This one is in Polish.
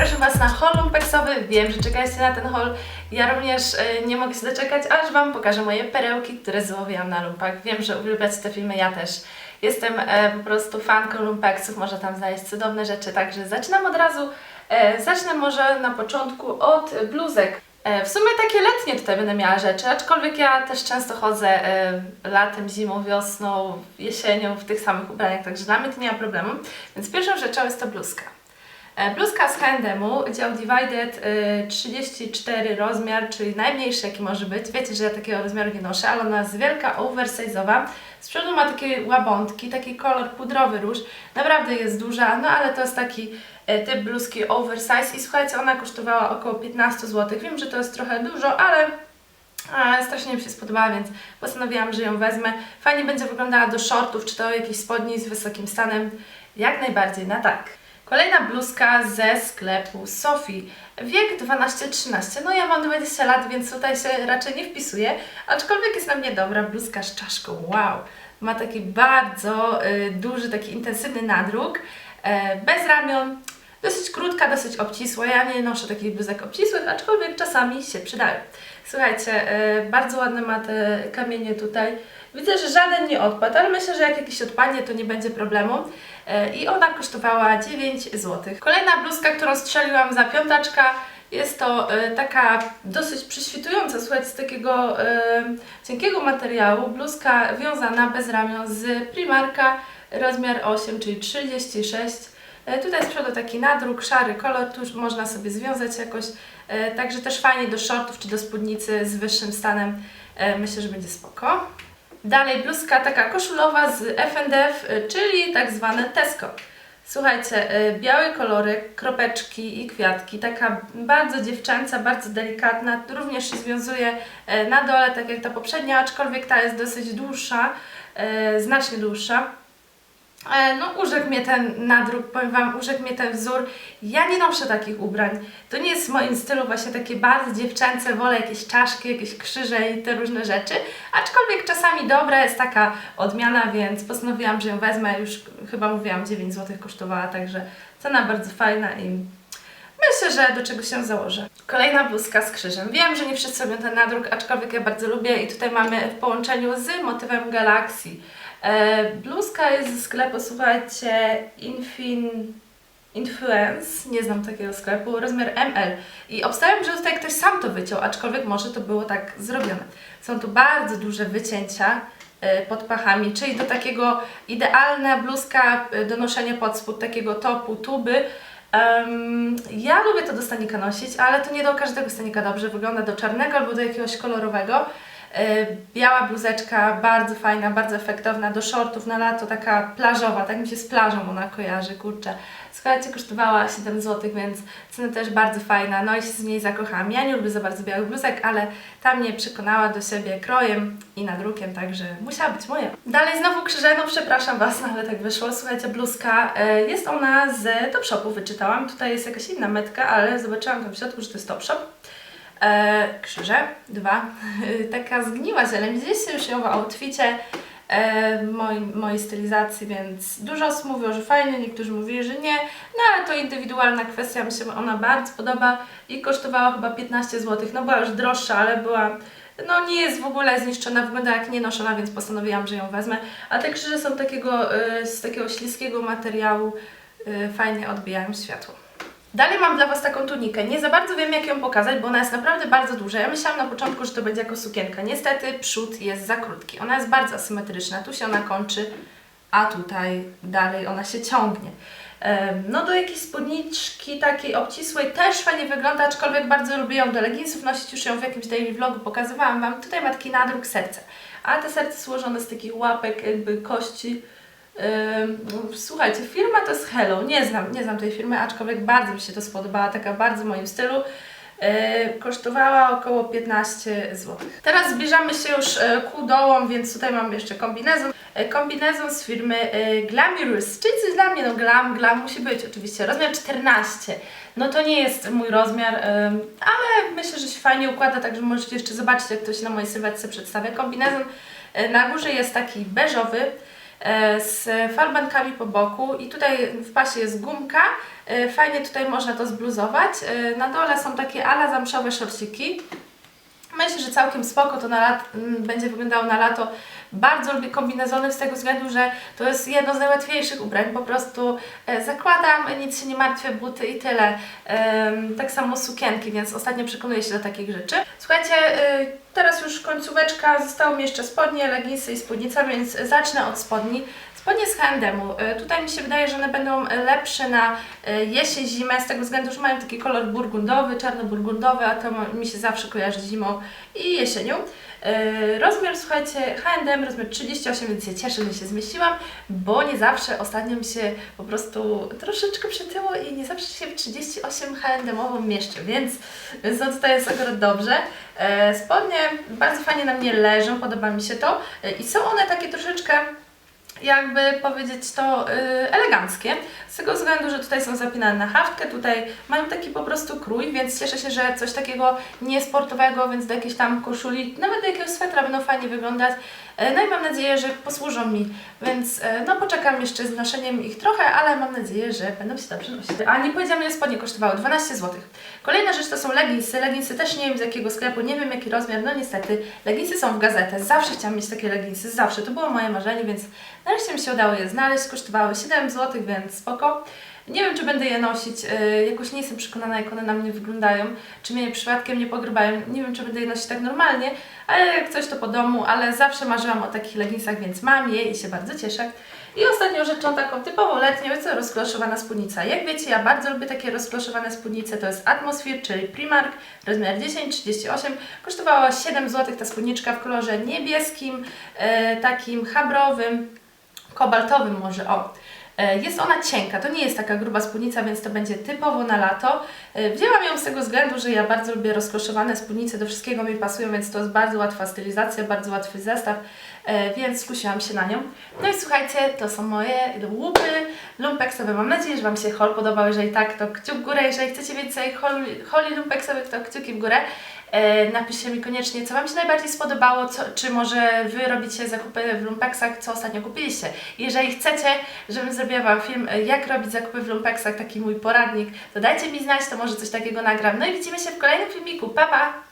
Zapraszam Was na haul lumpeksowy. Wiem, że czekaliście na ten haul. Ja również e, nie mogę się doczekać, aż Wam pokażę moje perełki, które złowiłam na lumpach. Wiem, że uwielbiacie te filmy, ja też. Jestem e, po prostu fanką lumpeksów, można tam znaleźć cudowne rzeczy, także zaczynam od razu. E, zacznę może na początku od bluzek. E, W sumie takie letnie tutaj będę miała rzeczy, aczkolwiek ja też często chodzę e, latem, zimą, wiosną, jesienią w tych samych ubraniach, także dla mnie to nie ma problemu. Więc pierwszą rzeczą jest to bluzka. E, Bluzka z H&M-u, dział Divided e, 34 rozmiar, czyli najmniejszy jaki może być. Wiecie, że ja takiego rozmiaru nie noszę, ale ona jest wielka, oversize'owa. Z przodu ma takie łabątki, taki kolor pudrowy róż. Naprawdę jest duża, no ale to jest taki e, typ bluzki oversize i słuchajcie, ona kosztowała około 15 zł. Wiem, że to jest trochę dużo, ale a, strasznie mi się spodobała, więc postanowiłam, że ją wezmę. Fajnie będzie wyglądała do shortów, czy to jakiejś spodni z wysokim stanem. Jak najbardziej na tak. Kolejna bluzka ze sklepu Sophie. Wiek 12-13. No ja mam 20 lat, więc tutaj się raczej nie wpisuję, aczkolwiek jest na mnie dobra bluzka z czaszką. Wow! Ma taki bardzo y, duży, taki intensywny nadruk, e, bez ramion, dosyć krótka, dosyć obcisła. Ja nie noszę takich bluzek obcisłych, aczkolwiek czasami się przydają. Słuchajcie, e, bardzo ładne ma te kamienie tutaj. Widzę, że żaden nie odpadł, ale myślę, że jak jakiś odpadnie, to nie będzie problemu. E, I ona kosztowała 9 zł. Kolejna bluzka, którą strzeliłam za piątaczka, jest to e, taka dosyć przyświtująca, słuchajcie, z takiego cienkiego materiału. Bluzka wiązana bez ramion z Primarka, rozmiar 8, czyli 36. E, Tutaj z przodu taki nadruk, szary kolor, tu można sobie związać jakoś, e, także też fajnie do shortów czy do spódnicy z wyższym stanem. E, Myślę, że będzie spoko. Dalej bluzka taka koszulowa z y, czyli tak zwane Tesco. Słuchajcie, białe kolory, kropeczki i kwiatki, taka bardzo dziewczęca, bardzo delikatna, również się związuje na dole, tak jak ta poprzednia, aczkolwiek ta jest dosyć dłuższa, znacznie dłuższa. E, No, urzekł mnie ten nadruk, powiem Wam, urzekł mnie ten wzór. Ja nie noszę takich ubrań. To nie jest w moim stylu właśnie takie bardzo dziewczęce, wolę jakieś czaszki, jakieś krzyże i te różne rzeczy. Aczkolwiek czasami dobra jest taka odmiana, więc postanowiłam, że ją wezmę. Już chyba mówiłam, 9 zł kosztowała, także cena bardzo fajna i myślę, że do czego się założę. Kolejna bluzka z krzyżem. Wiem, że nie wszyscy lubią ten nadruk, aczkolwiek ja bardzo lubię i tutaj mamy w połączeniu z motywem galakcji. E, bluzka jest ze sklepu, słuchajcie, Infin... Influence, nie znam takiego sklepu, rozmiar ML. I obstawiam, że tutaj ktoś sam to wyciął, aczkolwiek może to było tak zrobione. Są tu bardzo duże wycięcia e, pod pachami, czyli do takiego idealna bluzka e, do noszenia pod spód takiego topu, tuby. Em, ja lubię to do stanika nosić, ale to nie do każdego stanika dobrze wygląda, do czarnego albo do jakiegoś kolorowego. E, Biała bluzeczka, bardzo fajna, bardzo efektowna, do shortów na lato, taka plażowa, tak mi się z plażą ona kojarzy, kurczę. Słuchajcie, kosztowała 7 zł, więc cena też bardzo fajna, no i się z niej zakochałam. Ja nie lubię za bardzo białych bluzek, ale ta mnie przekonała do siebie krojem i nadrukiem, także musiała być moja. Dalej znowu krzyże, no przepraszam Was, no ale tak wyszło. Słuchajcie, bluzka, e, jest ona z Topshopu, wyczytałam. Tutaj jest jakaś inna metka, ale zobaczyłam tam w środku, że to jest Topshop. E, krzyże, dwa. Taka zgniła zieleń. Widzieliście już ją w outficie e, mojej, mojej stylizacji, więc dużo osób mówiło, że fajnie, niektórzy mówili, że nie. No ale to indywidualna kwestia, mi się ona bardzo podoba i kosztowała chyba 15 zł. No była już droższa, ale była no nie jest w ogóle zniszczona, wygląda jak nienoszona, więc postanowiłam, że ją wezmę. A te krzyże są takiego, e, z takiego śliskiego materiału, e, fajnie odbijają światło. Dalej mam dla Was taką tunikę. Nie za bardzo wiem, jak ją pokazać, bo ona jest naprawdę bardzo duża. Ja myślałam na początku, że to będzie jako sukienka. Niestety przód jest za krótki. Ona jest bardzo asymetryczna. Tu się ona kończy, a tutaj dalej ona się ciągnie. No do jakiejś spódniczki takiej obcisłej też fajnie wygląda, aczkolwiek bardzo lubię ją do leginsów nosić. Już ją w jakimś daily vlogu pokazywałam Wam. Tutaj ma taki nadruk serca. A te serce złożone z takich łapek, jakby kości. Słuchajcie, firma to jest Hello. Nie znam, nie znam tej firmy, aczkolwiek bardzo mi się to spodobała, taka bardzo w moim stylu. Kosztowała około 15 zł. Teraz zbliżamy się już e, ku dołom, więc tutaj mam jeszcze kombinezon. E, Kombinezon z firmy e, Glamorous, czyli coś dla mnie, no glam, glam musi być oczywiście. Rozmiar 14. No to nie jest mój rozmiar, ale myślę, że się fajnie układa, także możecie jeszcze zobaczyć, jak to się na mojej sylwetce przedstawia. Kombinezon na górze jest taki beżowy, z falbankami po boku i tutaj w pasie jest gumka. E, Fajnie tutaj można to zbluzować. E, Na dole są takie ala zamszowe szorciki. Myślę, że całkiem spoko to na lat, będzie wyglądało na lato. Bardzo lubię kombinezony z tego względu, że to jest jedno z najłatwiejszych ubrań. Po prostu e, zakładam, nic się nie martwię, buty i tyle. Tak samo sukienki, więc ostatnio przekonuję się do takich rzeczy. Słuchajcie, e, teraz już końcóweczka, zostały mi jeszcze spodnie, leginsy i spódnica, więc zacznę od spodni. Spodnie z H&M-u. E, Tutaj mi się wydaje, że one będą lepsze na e, jesień, zimę, z tego względu, że mają taki kolor burgundowy, czarno-burgundowy, a to mi się zawsze kojarzy zimą i jesienią. E, Rozmiar, słuchajcie, H&M, rozmiar 38, więc się cieszę, że się zmieściłam, bo nie zawsze ostatnio mi się po prostu troszeczkę przytyło i nie zawsze się w 38 H&M-ową mieszczę, więc, więc no tutaj jest akurat dobrze. Spodnie bardzo fajnie na mnie leżą, podoba mi się to i są one takie troszeczkę jakby powiedzieć to y, eleganckie, z tego względu, że tutaj są zapinane na haftkę, tutaj mają taki po prostu krój, więc cieszę się, że coś takiego niesportowego, więc do jakiejś tam koszuli, nawet do jakiegoś swetra będą fajnie wyglądać. E, No i mam nadzieję, że posłużą mi, więc e, no poczekam jeszcze z noszeniem ich trochę, ale mam nadzieję, że będą się dobrze nosić. A nie powiedziałam, ile spodnie kosztowały, 12 zł. Kolejna rzecz to są leginsy, leginsy też nie wiem z jakiego sklepu, nie wiem jaki rozmiar, no niestety, leginsy są w gazetę, zawsze chciałam mieć takie leginsy, zawsze, to było moje marzenie, więc nareszcie mi się udało je znaleźć, kosztowały 7 zł, więc spoko. Nie wiem, czy będę je nosić, e, jakoś nie jestem przekonana, jak one na mnie wyglądają, czy mnie przypadkiem nie pogrybają, nie wiem, czy będę je nosić tak normalnie, ale jak coś to po domu, ale zawsze marzyłam o takich leginsach, więc mam je i się bardzo cieszę. I ostatnią rzeczą taką typowo letnią jest rozkloszowana spódnica. Jak wiecie, ja bardzo lubię takie rozkloszowane spódnice, to jest Atmosphere, czyli Primark, rozmiar 10-38. Kosztowała 7 zł ta spódniczka w kolorze niebieskim, e, takim chabrowym, kobaltowym może, o. E, Jest ona cienka, to nie jest taka gruba spódnica, więc to będzie typowo na lato. E, Wzięłam ją z tego względu, że ja bardzo lubię rozkloszowane spódnice, do wszystkiego mi pasują, więc to jest bardzo łatwa stylizacja, bardzo łatwy zestaw, e, więc skusiłam się na nią. No i słuchajcie, to są moje łupy lumpeksowe. Mam nadzieję, że Wam się haul podobał. Jeżeli tak, to kciuk w górę. Jeżeli chcecie więcej holi lumpeksowych, to kciuki w górę. E, napiszcie mi koniecznie, co Wam się najbardziej spodobało, co, czy może Wy robicie zakupy w lumpeksach, co ostatnio kupiliście. Jeżeli chcecie, żebym zrobiła Wam film, e, jak robić zakupy w lumpeksach, taki mój poradnik, to dajcie mi znać, to może coś takiego nagram. No i widzimy się w kolejnym filmiku. Pa, pa!